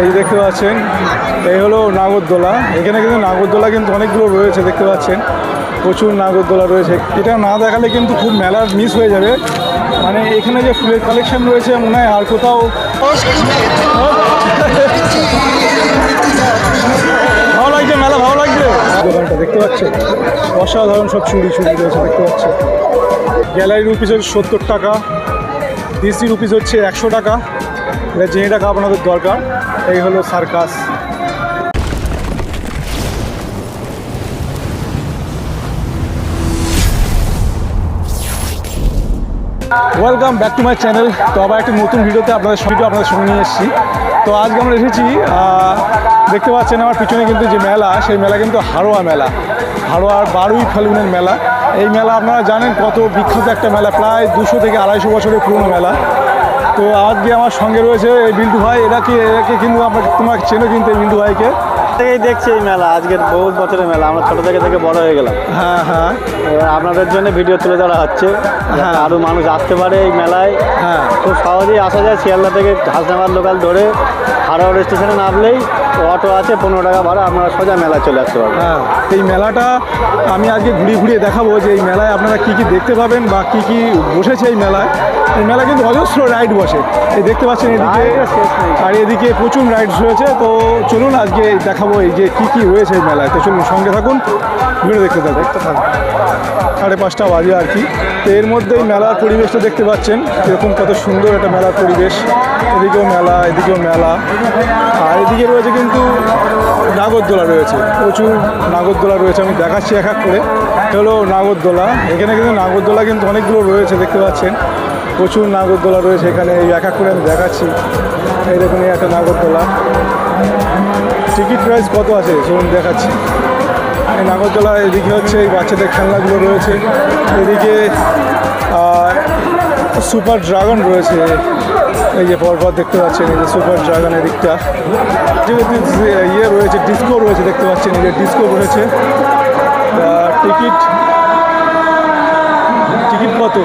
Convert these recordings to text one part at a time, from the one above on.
এই দেখতে পাচ্ছেন, এই হলো নাগরদোলা। এখানে কিন্তু নাগরদোলা কিন্তু অনেকগুলো রয়েছে, দেখতে পাচ্ছেন। প্রচুর নাগরদোলা রয়েছে। এটা না দেখালে কিন্তু খুব মেলার মিস হয়ে যাবে। মানে এখানে যে ফুলের কালেকশন রয়েছে, মনে হয় আর কোথাও ভালো লাগছে, মেলা ভালো লাগছে। দোকানটা দেখতে পাচ্ছেন? অসাধারণ সব চুড়ি চুড়ি রয়েছে, দেখতে পাচ্ছেন। গ্যালারি রুপিস হচ্ছে সত্তর টাকা ডিসি রুপিস হচ্ছে একশো টাকা। এটা জেনে টাকা আপনাদের দরকার, এই হলো circus. Welcome back to my channel তো আবার একটা নতুন ভিডিওতে আপনাদের সঙ্গে আপনাদের সঙ্গে নিয়ে এসেছি। তো আজকে আমরা এসেছি দেখতে পাচ্ছেন আমার পিছনে কিন্তু যে মেলা, সেই মেলা কিন্তু হাড়োয়া মেলা। হাড়োয়ার বারুই ফাল্গুনের মেলা। এই মেলা আপনারা জানেন কত বিখ্যাত একটা মেলা, প্রায় দুশো থেকে আড়াইশো বছরের পুরনো মেলা। তো আজকে আমার সঙ্গে রয়েছে এই বিল্টু ভাই। এরা কি এরাকে কিন্তু আপনাকে তোমাকে চেনো কিন্তু এই বিল্টু ভাইকে। থেকেই দেখছি এই মেলা আজকের বহু বছরের মেলা আমরা ছোট থেকে থেকে বড় হয়ে গেলাম। হ্যাঁ হ্যাঁ। এবার আপনাদের জন্য ভিডিও তুলে ধরা হচ্ছে হ্যাঁ। আরও মানুষ আসতে পারে এই মেলায়। হ্যাঁ। খুব সহজেই আসা যায় শিয়ালদা থেকে হাসনাবাদ লোকাল ধরে হাওড়া স্টেশনে নামলেই অটো আছে পনেরো টাকা ভাড়া আপনারা সোজা মেলায় চলে আসতে পারবেন। হ্যাঁ এই মেলাটা আমি আজকে ঘুরিয়ে ঘুরিয়ে দেখাবো যে এই মেলায় আপনারা কি কি দেখতে পাবেন বা কি কি বসেছে এই মেলায়। এই মেলা কিন্তু অজস্র রাইড বসে। এই দেখতে পাচ্ছেন এদিকে। আর এদিকে প্রচুর রাইডস রয়েছে তো চলুন আজকে দেখাবো এই যে কি কি রয়েছে এই মেলায়? তো চলুন সঙ্গে থাকুন ভিডিও দেখতে থাকুন। দেখতে থাকুন। সাড়ে পাঁচটা বাজে আর কি। তো এর মধ্যে এই মেলার পরিবেশটা দেখতে পাচ্ছেন। এরকম কত সুন্দর একটা মেলার পরিবেশ। এদিকেও মেলা এদিকেও মেলা। আর এদিকে রয়েছে কিন্তু নাগরদোলা রয়েছে। প্রচুর নাগরদোলা রয়েছে আমি দেখাচ্ছি এক এক করে। হলো নাগরদোলা। এখানে কিন্তু নাগরদোলা কিন্তু অনেকগুলো রয়েছে দেখতে পাচ্ছেন। প্রচুর নাগরদোলা রয়েছে এখানে। এই এক এক করে আমি দেখাচ্ছি। এই একটা নাগরদোলা। টিকিট প্রাইস কত আছে? চলুন দেখাচ্ছি। এই নাগরদোলা এদিকে হচ্ছে এই বাচ্চাদের খেলনাগুলো রয়েছে। এদিকে সুপার ড্রাগন রয়েছে। এই যে পরপর দেখতে পাচ্ছেন, এই যে সুপার ড্রাগন এদিকটা যেহেতু ইয়ে রয়েছে ডিস্কো রয়েছে, দেখতে পাচ্ছেন, এই যে ডিস্কো রয়েছে। টিকিট টিকিট কত?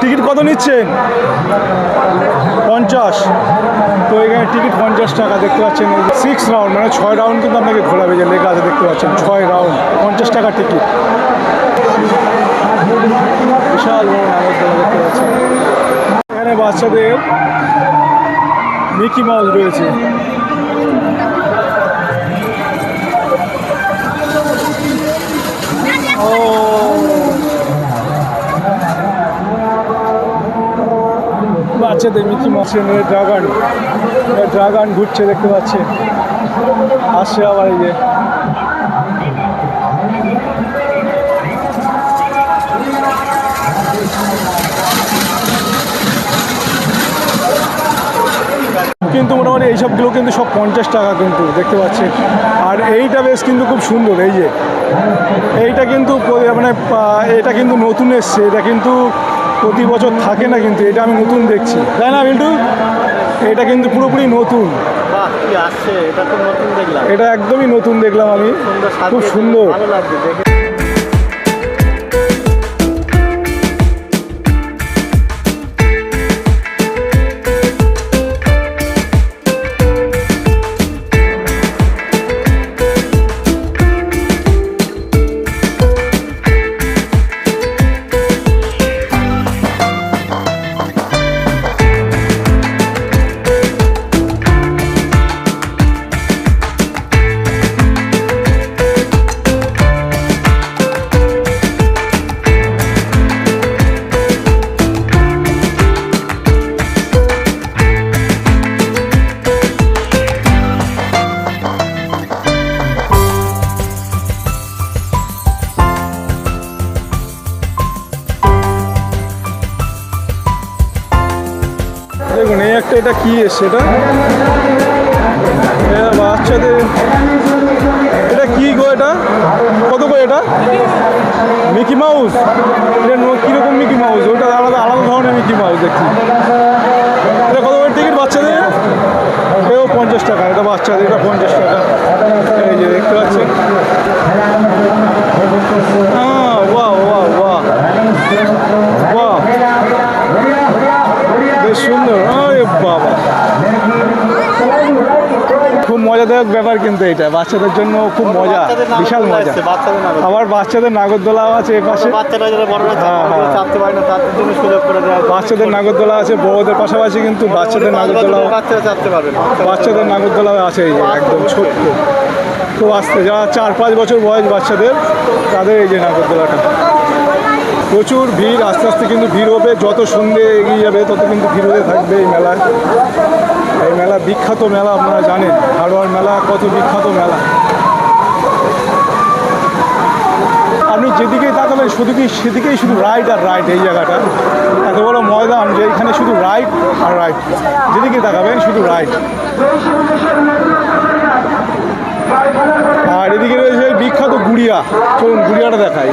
টিকিট কত নিচ্ছেন? পঞ্চাশ। তো এখানে টিকিট পঞ্চাশ টাকা দেখতে পাচ্ছেন সিক্স রাউন্ড মানে ছয় রাউন্ড কিন্তু আপনাকে ঘোরাবে যে লেখা আছে দেখতে পাচ্ছেন, ছয় রাউন্ড পঞ্চাশ টাকা টিকিট বিশাল বড় দেখতে পাচ্ছেন। এখানে বাচ্চাদের মিকি মাউস রয়েছে। বাচ্চাদের মিকি মাউসের নিয়ে ড্রাগন ড্রাগন ঘুরছে দেখতে পাচ্ছে। আসছে আবার এই যে। কিন্তু মোটামুটি এইসবগুলো কিন্তু সব পঞ্চাশ টাকা কিন্তু, দেখতে পাচ্ছি। আর এইটা বেশ কিন্তু খুব সুন্দর, এই যে। এইটা কিন্তু মানে এটা কিন্তু নতুন এসছে, এটা কিন্তু প্রতি বছর থাকে না কিন্তু এটা আমি নতুন দেখছি। তাই না বিল্টু? এটা কিন্তু পুরোপুরি নতুন। বাহ আসছে এটা তো নতুন দেখলাম। এটা একদমই নতুন দেখলাম আমি। খুব সুন্দর। এটা কি এটা বাচ্চাদের, এটা কি গো এটা? কত গো এটা? Mickey Mouse? এটা কীরকম মিকি মাউস? ওটা আলাদা আলাদা ধরনের মিকি মাউস, দেখছি। এটা কত করে টিকিট বাচ্চাদের? এও পঞ্চাশ টাকা, এটা বাচ্চাদের, এটা পঞ্চাশ টাকা। এই যে দেখতে পাচ্ছেন। হ্যাঁ বাহ বাহ বাহ বাহ বেশ সুন্দর। আরে বাবা। খুব মজাদায়ক ব্যাপার কিন্তু এটা। বাচ্চাদের জন্য খুব মজা বিশাল মজা। আবার বাচ্চাদের নাগরদোলাও আছে এ পাশে বাচ্চারা যারা বড়রা হ্যাঁ, হ্যাঁ। বাচ্চাদের নাগরদোলা আছে বড়দের পাশাপাশি কিন্তু বাচ্চাদের নাগরদোলাও বাচ্চাদের নাগরদোলাও আছে এই একদম ছোট্ট। খুব আস্তে যারা চার পাঁচ বছর বয়স বাচ্চাদের তাদের এই যে নাগরদোলাটা। প্রচুর ভিড়, আস্তে আস্তে কিন্তু ভিড় হবে। যত সন্ধে এগিয়ে যাবে, তত কিন্তু ভিড় হতে থাকবে এই মেলায়। এই মেলা বিখ্যাত মেলা আপনারা জানেন হাড়োয়ার মেলা, কত বিখ্যাত মেলা। আপনি যেদিকেই তাকাবেন, শুধু কি সেদিকেই শুধু রাইড আর রাইড এই জায়গাটা। এত বড় ময়দান যে এখানে শুধু রাইড আর রাইড যেদিকে তাকাবেন, শুধু রাইড আর এদিকে রয়েছে বিখ্যাত গুড়িয়া। চলুন, গুড়িয়াটা দেখাই।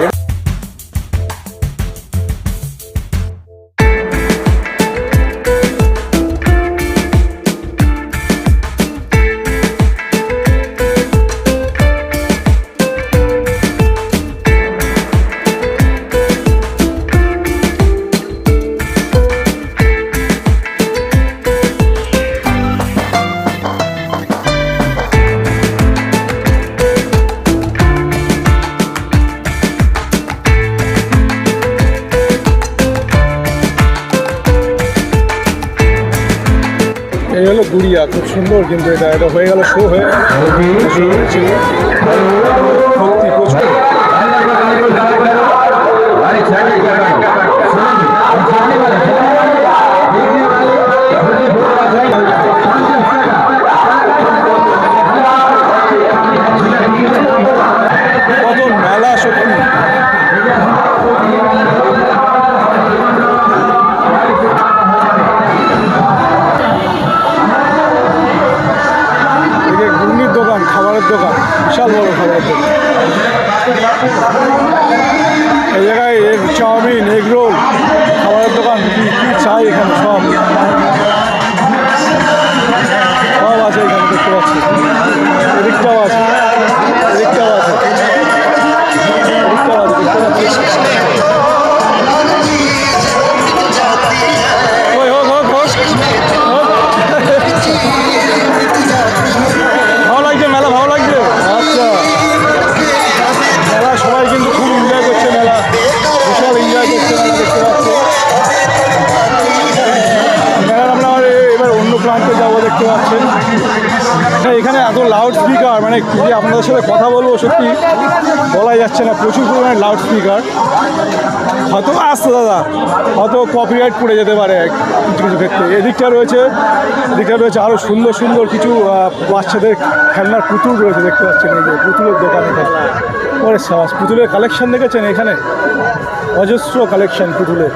গুড়িয়া খুব সুন্দর কিন্তু এটা এটা হয়ে গেল শো হয়ে আছে। সত্যি বলাই যাচ্ছে না, প্রচুর পরিমাণে লাউড স্পিকার হয়তো আসতে দাদা, হয়তো কপিরাইট পড়ে যেতে পারে কিছু কিছু ক্ষেত্রে। এদিকটা রয়েছে এদিকটা রয়েছে আরও সুন্দর সুন্দর কিছু বাচ্চাদের খেলনার পুতুল রয়েছে, দেখতে পাচ্ছেন এই যে পুতুলের দোকান ওরে সাবাস, পুতুলের কালেকশন দেখেছেন এখানে? অজস্র কালেকশন পুতুলের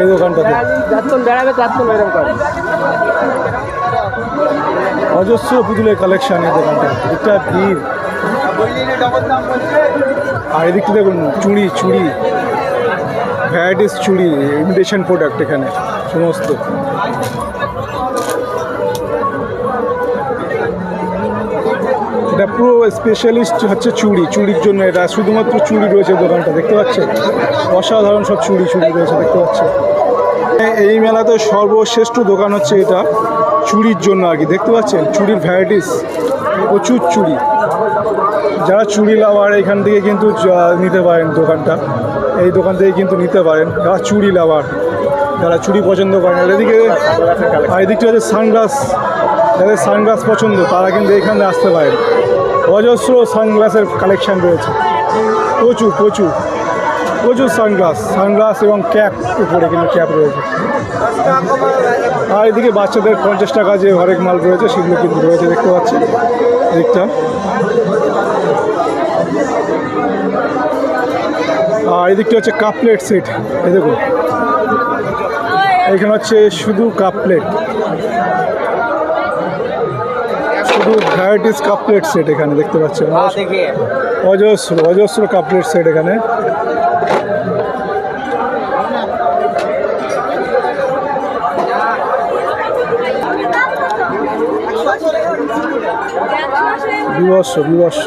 এই দোকানটাতে। অজস্র পুতুলের কালেকশন এই দোকানটা এটা ভিড়। আর এদিকটা দেখুন, চুড়ি চুড়ি। ভ্যারাইটিস চুড়ি ইমিটেশন প্রোডাক্ট এখানে, সমস্ত। এটা পুরো স্পেশালিস্ট হচ্ছে চুড়ি, চুড়ির জন্য এটা শুধুমাত্র চুড়ি রয়েছে দোকানটা, দেখতে পাচ্ছেন? অসাধারণ সব চুড়ি চুড়ি রয়েছে, দেখতে পাচ্ছেন? এই মেলাতে সর্বশ্রেষ্ঠ দোকান হচ্ছে এটা, চুড়ির জন্য আর কি, দেখতে পাচ্ছেন? চুড়ির ভ্যারাইটিস প্রচুর চুড়ি। যারা চুরি লাভার, এখান থেকে কিন্তু নিতে পারেন দোকানটা। এই দোকান থেকে কিন্তু নিতে পারেন। যারা চুরি লাভার, যারা চুরি পছন্দ করেন এদিকে, আর এদিকটা হচ্ছে সানগ্লাস। যাদের সানগ্লাস পছন্দ, তারা কিন্তু এখানে আসতে পারেন। অজস্র সানগ্লাসের কালেকশন রয়েছে। প্রচুর প্রচুর। প্রচুর সানগ্লাস। সানগ্লাস এবং ক্যাপ উপরে কিন্তু ক্যাপ রয়েছে। আর এদিকে বাচ্চাদের পঞ্চাশ টাকা যে হরেক মাল রয়েছে, সেগুলো কিন্তু রয়েছে, দেখতে পাচ্ছি এদিকটা। এদিকটা হচ্ছে কাপ প্লেট সেট এই দেখুন। এখানে হচ্ছে শুধু কাপ প্লেট শুধু ভ্যারাইটিস কাপ প্লেট সেট এখানে দেখতে পাচ্ছেন। অজস্র অজস্র কাপ প্লেট সেট এখানে। বিবর্ষ বিবর্ষ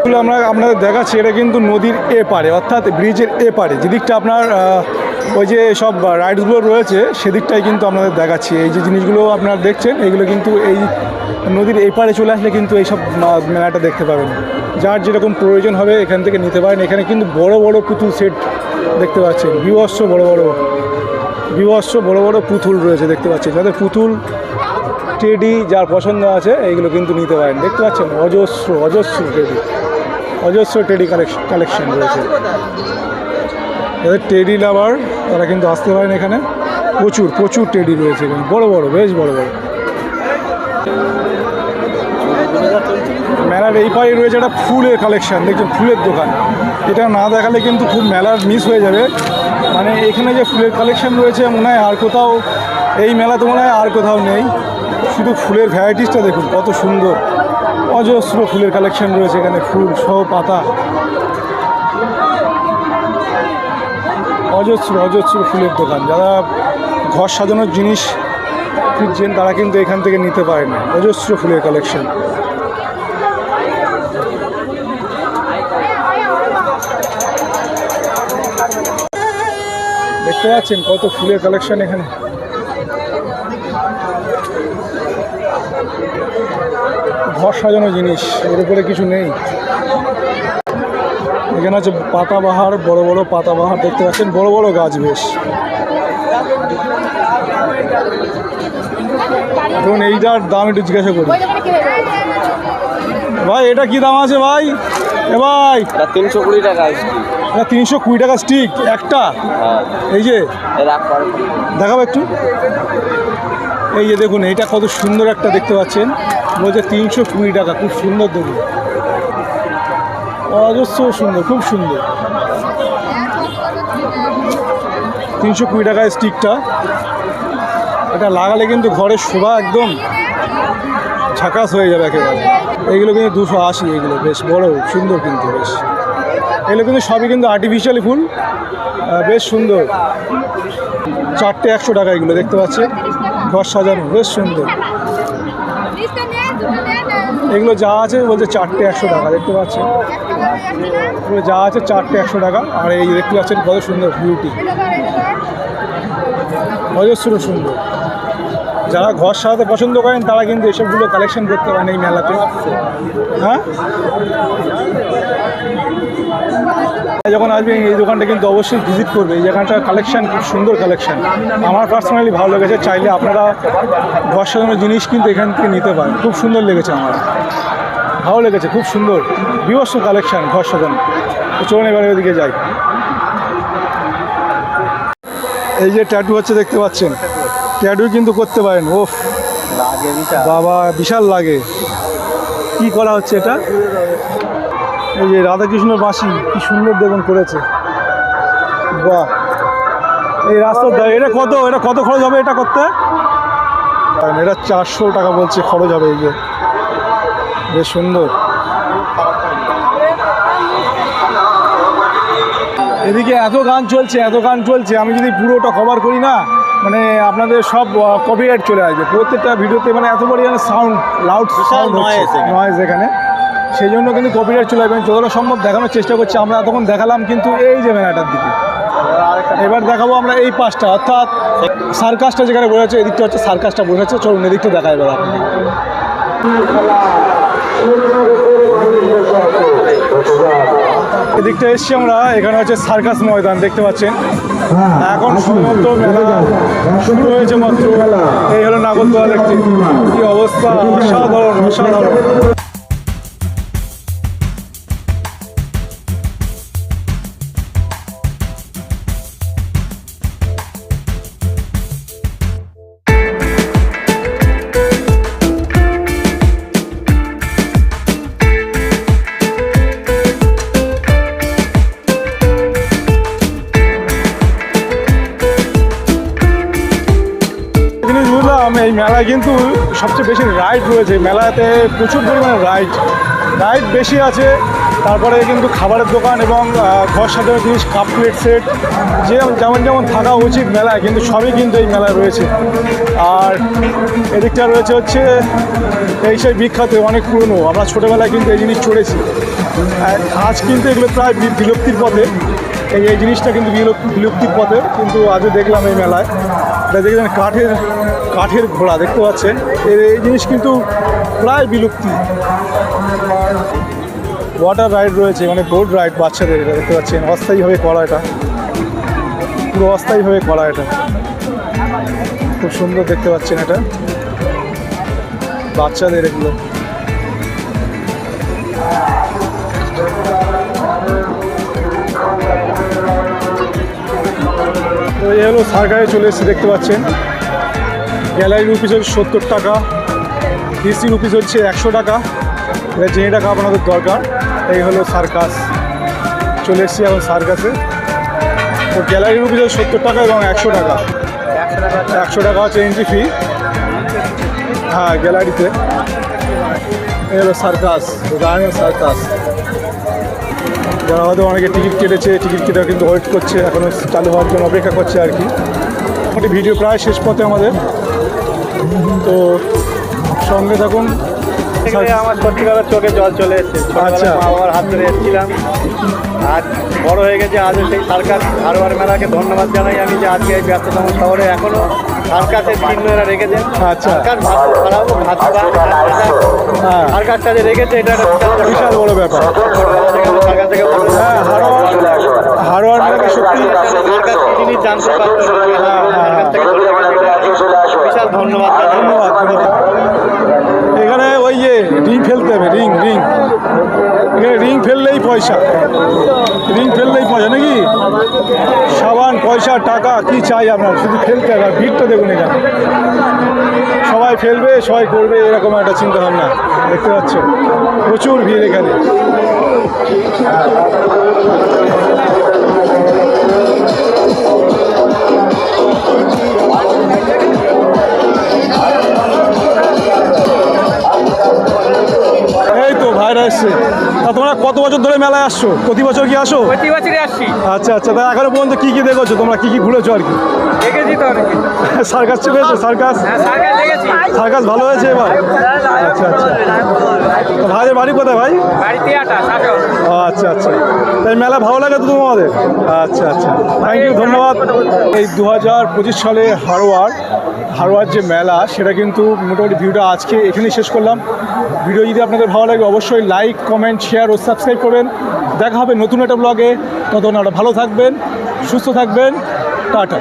এগুলো আমরা আপনাদের দেখাচ্ছি, এটা কিন্তু নদীর এপারে, অর্থাৎ ব্রিজের এপারে। যেদিকটা আপনার ওই যে সব রাইডসগুলো রয়েছে, সেদিকটাই কিন্তু আপনাদের দেখাচ্ছি। এই যে জিনিসগুলো আপনারা দেখছেন, এগুলো কিন্তু এই নদীর এপারে চলে আসলে কিন্তু এইসব মেলাটা দেখতে পাবেন। যার যেরকম প্রয়োজন হবে এখান থেকে নিতে পারেন। এখানে কিন্তু বড় বড় পুতুল সেট দেখতে পাচ্ছেন। বিভৎস বড় বড়, বিভৎস বড় বড় পুতুল রয়েছে দেখতে পাচ্ছেন। যাদের পুতুল, টেডি, যার পছন্দ আছে, এইগুলো কিন্তু নিতে পারেন। দেখতে পাচ্ছেন? অজস্র অজস্র টেডি। অজস্র টেডি কালেকশন রয়েছে। যাদের টেডি লাভার তারা কিন্তু আসতে পারেন এখানে। প্রচুর প্রচুর টেডি রয়েছে এখানে। বড় বড়, বেশ বড় বড়। মেলার এই পাড়ে রয়েছে একটা ফুলের কালেকশন দেখছেন, ফুলের দোকান। এটা না দেখালে কিন্তু খুব মেলার মিস হয়ে যাবে। মানে এখানে যে ফুলের কালেকশন রয়েছে, মনে হয় আর কোথাও এই মেলাতে মনে হয় আর কোথাও নেই। শুধু ফুলের ভ্যারাইটিসটা দেখুন, কত সুন্দর। অজস্র ফুলের কালেকশন রয়েছে এখানে, ফুল সহ পাতা। অজস্র অজস্র ফুলের দোকান। যারা ঘর সাজানোর জিনিস খুঁজছেন, তারা কিন্তু এখান থেকে নিতে পারেন অজস্র ফুলের কালেকশন দেখতে পাচ্ছেন কত ফুলের কালেকশন এখানে। ঘর সাজানো জিনিস এর উপরে কিছু নেই। এখানে আছে পাতাবাহার বড় বড় পাতাবাহার দেখতে পাচ্ছেন বড় বড় গাছ বেশ। এখন এইটার দাম একটু জিজ্ঞাসা করি ভাই এটা কি দাম আছে ভাই? এ ভাই তিনশো কুড়ি টাকা এটা তিনশো কুড়ি টাকা স্টিক একটা? হ্যাঁ। এই যে? দেখাবো একটু। এই যে দেখুন এটা কত সুন্দর একটা দেখতে পাচ্ছেন। বলছে তিনশো কুড়ি টাকা, খুব সুন্দর দেখুন। অজস্র সুন্দর, খুব সুন্দর। তিনশো কুড়ি টাকায় স্টিকটা। এটা লাগালে কিন্তু ঘরের শোভা একদম ঝাকাস হয়ে যাবে একেবারে। এইগুলো কিন্তু দুশো আশি এগুলো বেশ বড়, সুন্দর কিন্তু বেশ। এগুলো কিন্তু সবই কিন্তু আর্টিফিশিয়ালি ফুল বেশ সুন্দর। চারটে একশো টাকা এগুলো দেখতে পাচ্ছেন। ঘর সাজানো, বেশ সুন্দর। এগুলো যা আছে বলছে চারটে একশো টাকা, দেখতে পাচ্ছেন? এগুলো যা আছে চারটে একশো টাকা, আর এই দেখতে পাচ্ছেন কত সুন্দর বিউটি অজস্র সুন্দর যারা ঘর সাজাতে পছন্দ করেন, তারা কিন্তু এসবগুলো কালেকশন করতে পারেন এই মেলাতে। হ্যাঁ? যখন আসবেন, এই দোকানটা কিন্তু অবশ্যই ভিজিট করবে। এই দোকানটার কালেকশন খুব সুন্দর কালেকশন আমার পার্সোনালি ভালো লেগেছে, চাইলে আপনারা ঘর সাজানোর জিনিস কিন্তু এখান থেকে নিতে পারেন। খুব সুন্দর লেগেছে আমার। ভালো লেগেছে, খুব সুন্দর। বিভৎস কালেকশন ঘর সাজানো চলুন এবার ওদিকে যাই। এই যে ট্যাটু হচ্ছে, দেখতে পাচ্ছেন? ট্যাটু কিন্তু করতে পারেন। ও বাবা, বিশাল লাগে। কি করা হচ্ছে এটা? এই যে রাধাকৃষ্ণ বাঁশি কি সুন্দর দেখুন করেছে। বাহ। এই রাস্তার ধারে এটা কত এটা কত খরচ হবে এটা করতে? এটা চারশো টাকা বলছে খরচ হবে এই যে। বেশ সুন্দর। এদিকে এত গান চলছে এত গান চলছে আমি যদি পুরোটা কভার করি না মানে আপনাদের সব কপিরাইট চলে আসবে। প্রত্যেকটা ভিডিওতে মানে এত পরিমাণে সাউন্ড লাউড সাউন্ড নয়েজ এখানে। সেই জন্য কিন্তু কপিরাইট চলে আসবে। যতটা সম্ভব দেখানোর চেষ্টা করছি। আমরা তখন দেখালাম কিন্তু এই যে মেলাটার দিকে। এবার দেখাবো আমরা এই পাশটা। অর্থাৎ সার্কাসটা যেখানে বসেছে এদিকটা হচ্ছে সার্কাসটা বসেছে চলুন এদিকটা দেখা এবার আপনাকে এদিকটা এসছি আমরা। এখানে হচ্ছে সার্কাস ময়দান, দেখতে পাচ্ছেন? এখন সমস্ত মেলা শুরু হয়েছে মাত্র। এই হলো নাগরদোলা দেখতে। কি অবস্থা? অসাধারণ অসাধারণ। বুঝলাম এই মেলায় কিন্তু সবচেয়ে বেশি রাইড রয়েছে। মেলাতে প্রচুর পরিমাণে রাইড রাইড বেশি আছে, তারপরে কিন্তু খাবারের দোকান এবং ঘর সাজানোর জিনিস কাপ প্লেট সেট যে যেমন যেমন থাকা উচিত মেলায়, কিন্তু সবই কিন্তু এই মেলায় রয়েছে। আর এদিকটা রয়েছে হচ্ছে, এই সেই বিখ্যাত, অনেক পুরনো। আমরা ছোটোবেলায় কিন্তু এই জিনিস চড়েছি। আজ কিন্তু এগুলো প্রায় বিলুপ্তির পথে। এই এই জিনিসটা কিন্তু বিলুপ- বিলুপ্তির পথে, কিন্তু আজও দেখলাম এই মেলায়। দেখলেন কাঠের কাঠের ঘোড়া দেখতে পাচ্ছেন। এই জিনিস কিন্তু প্রায় বিলুপ্তি। ওয়াটার রাইড রয়েছে মানে বোট রাইড বাচ্চাদের এটা দেখতে পাচ্ছেন। অস্থায়ীভাবে করা এটা। পুরো অস্থায়ীভাবে করা এটা। খুব সুন্দর দেখতে পাচ্ছেন এটা। বাচ্চাদের এগুলো। তো এই হলো সার্কারে চলে এসেছে, দেখতে পাচ্ছেন। গ্যালারি রুপিস হচ্ছে সত্তর টাকা ডিসি রুপিস হচ্ছে একশো টাকা। এটা জেনে টাকা আপনাদের দরকার, এই হলো সার্কাস। চলে এসেছি এখন সার্কাসে। তো গ্যালারি রুপিস হচ্ছে সত্তর টাকা এবং একশো টাকা। একশো টাকা হচ্ছে এন্ট্রি ফি হ্যাঁ গ্যালারিতে। এই হলো সার্কাস রায়ন সার্কাস। যারা হয়তো অনেকে টিকিট কেটেছে, টিকিট কেটে কিন্তু ওয়েট করছে এখনও চালু হওয়ার জন্য অপেক্ষা করছে আর কি। মোটামুটি ভিডিও প্রায় শেষ পথে আমাদের। তো সঙ্গে থাকুন। আমার সত্যিকারের চোখে জল চলে এসেছে। আচ্ছা। বাবার হাত ধরে এসেছিলাম। আজ বড় হয়ে গেছে আজও সেই সার্কাস হারোয়ার মেলাকে ধন্যবাদ জানাই আমি যে আজকে এই ব্যস্ততম শহরে এখনও সার্কাসের চিহ্ন এরা রেখেছেন। আচ্ছা। হ্যাঁ। সার্কাসটা যে রেখেছে এটা একটা বিশাল বড় ব্যাপার। সার্কাস থেকে হ্যাঁ হারোয়ার হারোয়ার মেলাকে সত্যি জানতে পারতো সার্কাস থেকে বড় ব্যাপার। বিশাল ধন্যবাদ ধন্যবাদ। এখানে ওই যে রিং ফেলতে হবে, রিং রিং। রিং ফেললেই পয়সা। রিং ফেললেই পয়সা, নাকি? সাবান, পয়সা, টাকা, কি চাই আপনার শুধু ফেলতে হবে ভিড়টা দেখুন এখানে। সবাই ফেলবে, সবাই করবে, এরকম একটা চিন্তা ভাবনা দেখতে পাচ্ছ। প্রচুর ভিড় এখানে। ভাইরা এসছে। তা তোমরা কত বছর ধরে মেলায় আসছো? প্রতি বছর কি আসো? প্রতি বছরই আসছি আচ্ছা আচ্ছা। তা এখনও পর্যন্ত কি কি দেখেছ? তোমরা কি কি ঘুরেছো আর কি? দেখেছি তো সার্কাস চেপেছো সার্কাস? হ্যাঁ সার্কাস ভালো হয়েছে এবার? আচ্ছা আচ্ছা। ভাইদের বাড়ি কোথায় ভাই? আচ্ছা আচ্ছা। তাই মেলা ভালো লাগে তো তোমাদের? আচ্ছা আচ্ছা। থ্যাংক ইউ ধন্যবাদ। এই দু হাজার পঁচিশ সালে হারোয়ার হারোয়ার যে মেলা, সেটা কিন্তু মোটামুটি ভিডিওটা আজকে এখানেই শেষ করলাম। ভিডিও যদি আপনাদের ভালো লাগে, অবশ্যই লাইক কমেন্ট শেয়ার ও সাবস্ক্রাইব করবেন। দেখা হবে নতুন একটা ব্লগে ততক্ষণ আপনারা ভালো থাকবেন, সুস্থ থাকবেন। টাটা।